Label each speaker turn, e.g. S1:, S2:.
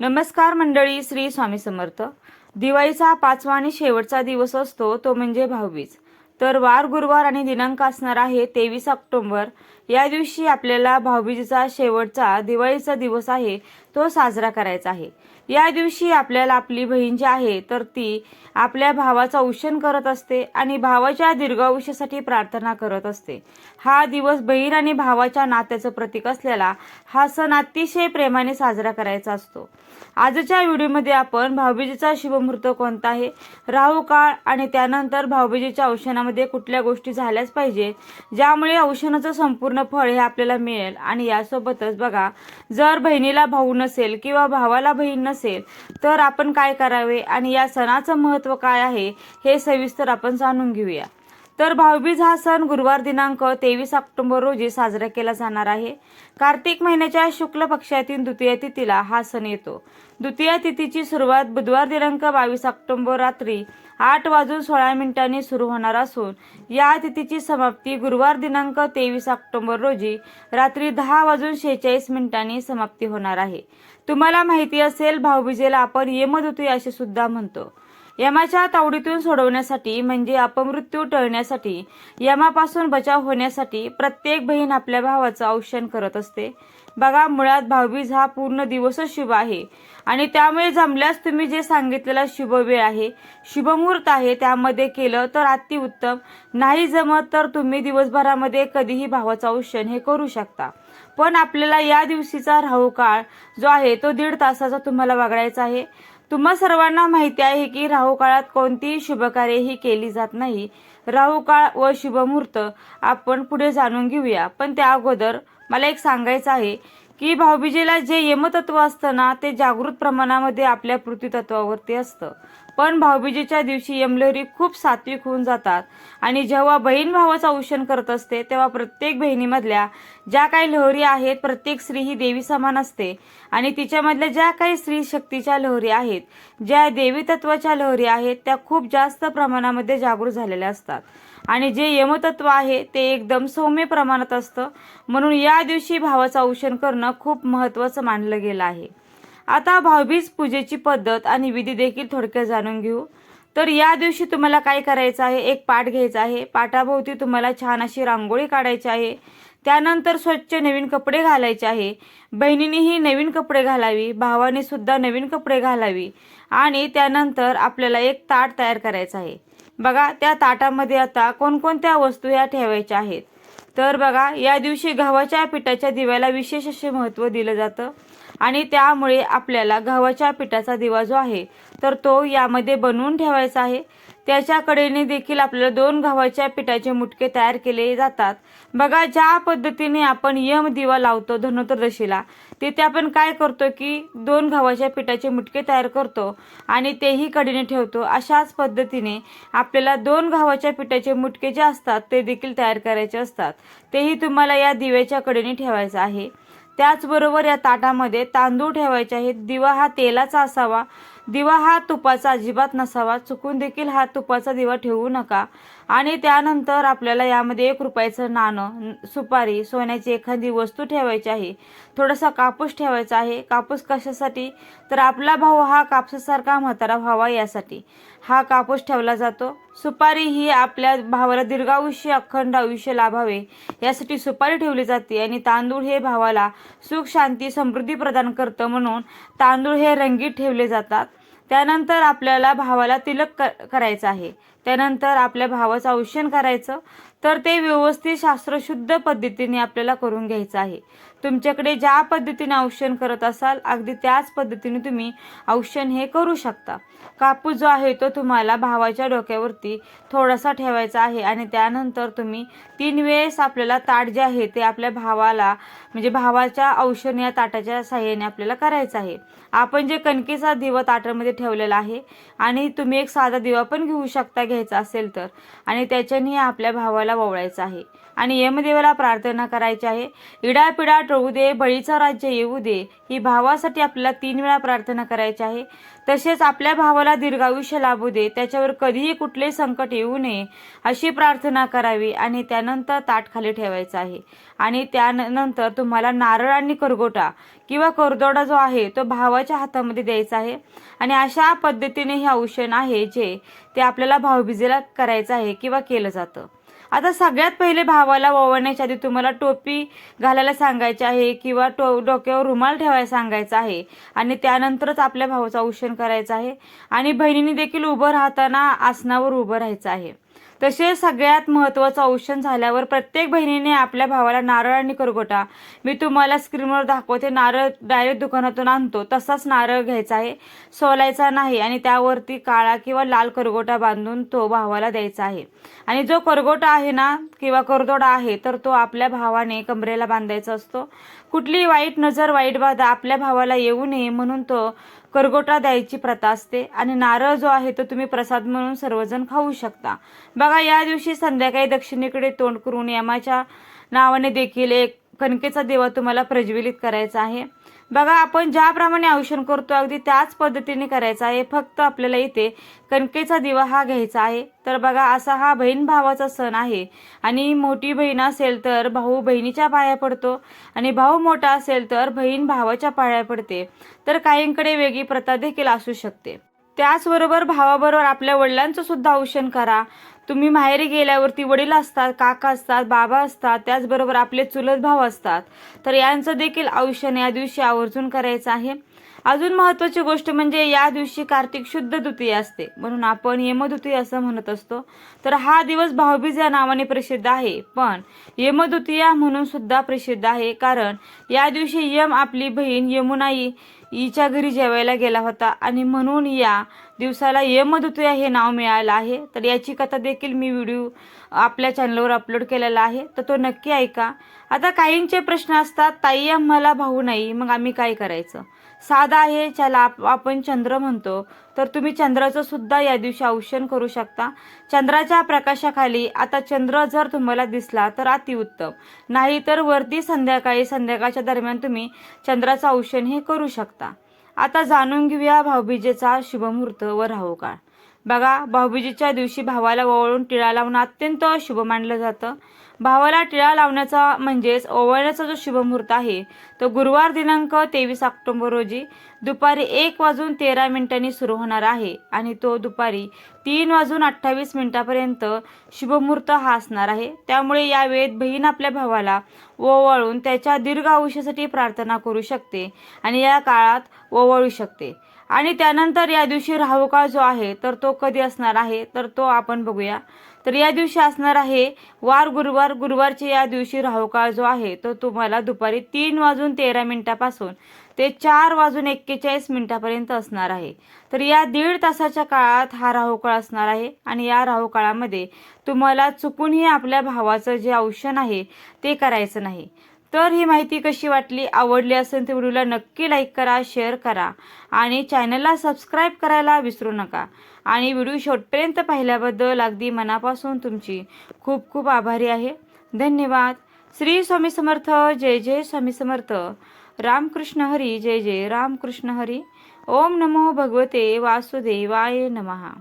S1: नमस्कार मंडळी श्री स्वामी समर्थ. दिवाळीचा पाचवा आणि शेवटचा दिवस असतो तो म्हणजे भाऊबीज. तर वार गुरुवार आणि दिनांक असणार आहे तेवीस ऑक्टोंबर. या दिवशी आपल्याला भाऊबीजेचा शेवटचा दिवाळीचा दिवस आहे तो साजरा करायचा आहे. या दिवशी आपल्याला आपली बहीण जी आहे तर ती आपल्या भावाचा उशन करत असते आणि भावाच्या दीर्घायुष्यासाठी प्रार्थना करत असते. हा दिवस बहीण आणि भावाच्या नात्याचं प्रतीक असलेला हा सण अतिशय प्रेमाने साजरा करायचा असतो. आजच्या व्हिडिओमध्ये आपण भाऊबीजेचा शुभमुहूर्त कोणता आहे राहू काळ आणि त्यानंतर भाऊबीजेच्या औषणामध्ये कुठल्या गोष्टी झाल्याच पाहिजे ज्यामुळे औषणाचं संपूर्ण फळ हे आपल्याला मिळेल. आणि यासोबतच बघा जर बहिणीला भाऊ नसेल किंवा भावाला बहीण नसेल तर आपण काय करावे आणि या सणाचं महत्त्व काय आहे हे सविस्तर आपण जाणून घेऊया. तर भाऊबीज हा सण गुरुवार दिनांक तेवीस ऑक्टोबर रोजी साजरा केला जाणार आहे. कार्तिक महिन्याच्या शुक्ल पक्षातील द्वितीय तिथीला हा सण येतो. द्वितीय तिथीची सुरुवात बुधवार दिनांक बावीस ऑक्टोबर रात्री आठ वाजून सोळा मिनिटांनी सुरू होणार असून या तिथीची समाप्ती गुरुवार दिनांक तेवीस ऑक्टोबर रोजी रात्री दहा वाजून शेहेचाळीस मिनिटांनी समाप्ती होणार आहे. तुम्हाला माहिती असेल भाऊबीजेला आपण यमदुती असे सुद्धा म्हणतो. यमाच्या तावडीतून सोडवण्यासाठी म्हणजे अपमृत्यू टळण्यासाठी यमापासून बचाव होण्यासाठी प्रत्येक बहीण आपल्या भावाचं औषण करत असते. बघा मुळात भाऊबीज हा पूर्ण दिवसच शुभ आहे. आणि त्यामुळे जमल्यास तुम्ही जे सांगितलेला शुभ वेळ आहे शुभमुहूर्त आहे त्यामध्ये केलं तर अतिउत्तम नाही जमत तर तुम्ही दिवसभरामध्ये कधीही भावाचं औषण हे करू शकता. पण आपल्याला या दिवशीचा राहू काळ जो आहे तो दीड तासाचा तुम्हाला वगळायचा आहे. तुम्हा सर्वांना माहिती आहे की राहू काळात कोणतीही शुभकार्यही केली जात नाही. राहू काळ व शुभमुहूर्त आपण पुढे जाणून घेऊया. पण त्या अगोदर मला एक सांगायचं आहे की भाऊबीजेला जे यमतत्व असतं ना ते जागृत प्रमाणामध्ये आपल्या पृथ्वीतत्वावरती असतं. पण भाऊबीजेच्या दिवशी यमलहरी खूप सात्विक होऊन जातात. आणि जेव्हा बहीण भावाचं औषण करत असते तेव्हा प्रत्येक बहिणीमधल्या ज्या काही लहरी आहेत प्रत्येक स्त्री ही देवी समान असते. आणि तिच्यामधल्या ज्या काही स्त्री शक्तीच्या लहरी आहेत ज्या देवी तत्वाच्या लहरी आहेत त्या खूप जास्त प्रमाणामध्ये जागृत झालेल्या असतात. आणि जे यमतत्व आहे ते एकदम सौम्य प्रमाणात असतं. म्हणून या दिवशी भावाचं औषण करणं खूप महत्त्वाचं मानलं गेलं आहे. आता भाऊबीज पूजेची पद्धत आणि विधी देखील थोडक्यात जाणून घेऊ. तर या दिवशी तुम्हाला काय करायचं आहे? एक पाठ घ्यायचा आहे. पाठाभोवती तुम्हाला छान अशी रांगोळी काढायची आहे. त्यानंतर स्वच्छ नवीन कपडे घालायचे आहे. बहिणीनेही नवीन कपडे घालावी. भावाने सुद्धा नवीन कपडे घालावी. आणि त्यानंतर आपल्याला एक ताट तयार करायचं आहे. बघा त्या ताटामध्ये आता कोणकोणत्या वस्तू ह्या ठेवायच्या आहेत? तर बघा या दिवशी गव्हाच्या पिठाच्या दिव्याला विशेष असे महत्त्व दिलं जातं आणि त्यामुळे आपल्याला गव्हाच्या पिठाचा दिवा जो आहे तर तो यामध्ये बनवून ठेवायचा आहे. त्याच्या कडेने देखील आपल्याला दोन गव्हाच्या पिठाचे मुटके तयार केले जातात. बघा ज्या पद्धतीने आपण यम दिवा लावतो धनुत्रदशीला तिथे आपण काय करतो की दोन गव्हाच्या पिठाचे मुटके तयार करतो आणि तेही कडेने ठेवतो. अशाच पद्धतीने आपल्याला दोन गव्हाच्या पिठाचे मुटके जे असतात ते देखील तयार करायचे असतात. तेही तुम्हाला या दिव्याच्या कडेने ठेवायचं आहे. त्याचबरोबर या ताटामध्ये तांदूळ ठेवायचे आहेत. दिवा हा तेलाचा असावा. दिवा हा तुपाचा अजिबात नसावा. चुकून देखील हा तुपाचा दिवा ठेवू नका. आणि त्यानंतर आपल्याला यामध्ये एक रुपयाचं नाणं सुपारी सोन्याची एखादी वस्तू ठेवायची आहे. थोडासा कापूस ठेवायचा आहे. कापूस कशासाठी? तर आपला भाऊ हा कापसासारखा म्हातारा व्हावा यासाठी. हा कापूस ठेवला जातो. सुपारी ही आपल्या भावाला दीर्घायुष्य अखंड आयुष्य लाभावे. यासाठी सुपारी ठेवली जाते आणि तांदूळ हे भावाला सुख शांती समृद्धी प्रदान करतं म्हणून तांदूळ हे रंगीत ठेवले जातात. त्यानंतर आपल्याला भावाला तिलक करायचं आहे. त्यानंतर आपल्या भावाचं औषण करायचं. तर ते व्यवस्थित शास्त्रशुद्ध पद्धतीने आपल्याला करून घ्यायचं आहे. तुमच्याकडे ज्या पद्धतीने औषण करत असाल अगदी त्याच पद्धतीने तुम्ही औषण हे करू शकता. कापूस जो आहे तो तुम्हाला भावाच्या डोक्यावरती थोडासा ठेवायचा आहे आणि त्यानंतर तुम्ही तीन वेळेस आपल्याला ताट जे आहे ते आपल्या भावाला म्हणजे भावाच्या औषण या ताटाच्या साह्याने आपल्याला करायचं आहे. आपण जे कणकेचा दिवा ताटामध्ये ठेवलेला आहे आणि तुम्ही एक साधा दिवा पण घेऊ शकता घ्यायचा असेल तर. आणि त्याच्याने आपल्या भावाला ववळायचं आहे. आणि यमदेवाला प्रार्थना करायची आहे. इडापिडा टळू दे बळीचा राज्य येऊ दे ही भावासाठी आपल्याला तीन वेळा प्रार्थना करायची आहे. तसेच आपल्या भावाला दीर्घायुष्य लाभू दे त्याच्यावर कधीही कुठलेही संकट येऊ नये अशी प्रार्थना करावी आणि त्यानंतर ताट खाली ठेवायचं आहे. आणि त्यानंतर तुम्हाला नारळ आणि करगोटा किंवा करदोडा जो आहे तो भावाच्या हातामध्ये द्यायचा आहे. आणि अशा पद्धतीने हे औषण आहे जे ते आपल्याला भाऊबीजेला करायचं आहे किंवा केलं जातं. आता सगळ्यात पहिले भावाला ओवाळण्याच्या आधी तुम्हाला टोपी घालायला सांगायची आहे किंवा टो डोक्यावर रुमाल ठेवायला सांगायचा आहे. आणि त्यानंतरच आपल्या भावाचा औषण करायचं आहे. आणि बहिणीने देखील उभं राहताना आसनावर उभं राहायचं आहे. तसेच सगळ्यात महत्त्वाचं औषण झाल्यावर प्रत्येक बहिणीने आपल्या भावाला नारळ आणि करगोटा मी तुम्हाला स्क्रीनवर दाखवते. नारळ डायरेक्ट दुकानातून आणतो. तसाच नारळ घ्यायचा आहे. सोलायचा नाही आणि त्यावरती काळा किंवा लाल करगोटा बांधून तो भावाला द्यायचा आहे. आणि जो करगोटा आहे ना किंवा करदोडा आहे तर तो आपल्या भावाने कमरेला बांधायचा असतो. कुठली वाईट नजर वाईट बाधा आपल्या भावाला येऊ नये म्हणून तो करगोटा द्यायची प्रथा असते आणि नारळ जो आहे तो तुम्ही प्रसाद म्हणून सर्वजण खाऊ शकता. बघा या दिवशी संध्याकाळी दक्षिणेकडे तोंड करून यमाच्या नावाने देखील एक कणकेचा देवा तुम्हाला प्रज्वलित करायचा आहे. बघा आपण ज्याप्रमाणे औषण करतो अगदी त्याच पद्धतीने करायचं आहे. फक्त आपल्याला इथे कणकेचा दिवा हा घ्यायचा आहे. तर बघा असा हा बहीण भावाचा सण आहे. आणि मोठी बहीण असेल तर भाऊ बहिणीच्या पाया पडतो. आणि भाऊ मोठा असेल तर बहीण भावाच्या पाया पडते. तर काहींकडे वेगळी प्रथा देखील असू शकते. त्याचबरोबर भावाबरोबर आपल्या वडिलांचं सुद्धा औषण करा. तुम्ही माहेरी गेल्यावरती वडील असतात काका असतात बाबा असतात त्याचबरोबर आपले चुलत भाव असतात. तर यांचं देखील औषण या दिवशी आवर्जून करायचं आहे. अजून महत्वाची गोष्ट म्हणजे या दिवशी कार्तिक शुद्ध द्वितीय असते. म्हणून आपण यमद्वितीय असं म्हणत असतो. तर हा दिवस भाऊबीज या नावाने प्रसिद्ध आहे. पण यमद्वितीया म्हणून सुद्धा प्रसिद्ध आहे. कारण या दिवशी यम आपली बहीण यमुनाई हिच्या घरी जेवायला गेला होता. आणि म्हणून या दिवसाला यमदुतीया हे नाव मिळालं आहे. तर याची कथा देखील मी व्हिडिओ आपल्या चॅनलवर अपलोड केलेला आहे. तर तो नक्की ऐका. आता काहींचे प्रश्न असतात ताई आम्हाला भाऊ नाही. मग आम्ही काय करायचं? साधा आहे ज्याला आपण चंद्र म्हणतो. तर तुम्ही चंद्राचं सुद्धा या दिवशी औषण करू शकता. चंद्राच्या प्रकाशाखाली आता चंद्र जर तुम्हाला दिसला तर अतिउत्तम नाही तर वरती संध्याकाळी संध्याकाळच्या दरम्यान तुम्ही चंद्राचं औषण हे करू शकता. आता जाणून घेऊया भाऊबीजेचा शुभमुहूर्त व राहू काळ बघा भाऊबीजेच्या दिवशी भावाला वळून टिळा लावणं अत्यंत शुभ मानलं जातं. भावाला टिळा लावण्याचा म्हणजेच ओवाळण्याचा जो शुभमुहूर्त आहे तो गुरुवार दिनांक तेवीस ऑक्टोबर रोजी दुपारी एक वाजून तेरा मिनिटांनी सुरू होणार आहे आणि तो दुपारी तीन वाजून अठ्ठावीस मिनिटापर्यंत शुभमुहूर्त हा असणार आहे. त्यामुळे या वेळेत बहीण आपल्या भावाला ओवाळून त्याच्या दीर्घ आयुष्यासाठी प्रार्थना करू शकते आणि या काळात ओवाळू शकते. आणि त्यानंतर या दिवशी राहुकाळ जो आहे तर तो कधी असणार आहे तर तो आपण बघूया. तर या दिवशी असणार आहे वार गुरुवार गुरुवारच्या या दिवशी राहुकाळ जो आहे तो तुम्हाला दुपारी तीन वाजून तेरा मिनिटापासून ते चार वाजून एक्केचाळीस मिनिटापर्यंत असणार आहे. तर या दीड तासाच्या काळात हा राहुकाळ असणार आहे आणि या राहुकाळामध्ये तुम्हाला चुकूनही आपल्या भावाचं जे औषण आहे ते करायचं नाही. तर ही माहिती कशी वाटली आवडली असेल तर व्हिडिओला नक्की लाईक करा शेअर करा आणि चॅनलला सबस्क्राईब करायला विसरू नका. आणि व्हिडिओ शेवटपर्यंत पाहिल्याबद्दल अगदी मनापासून तुमची खूप खूप आभारी आहे. धन्यवाद. श्री स्वामी समर्थ जय जय स्वामी समर्थ. रामकृष्ण हरी जय जय रामकृष्ण हरी. ओम नमो भगवते वासुदेवाय नमहा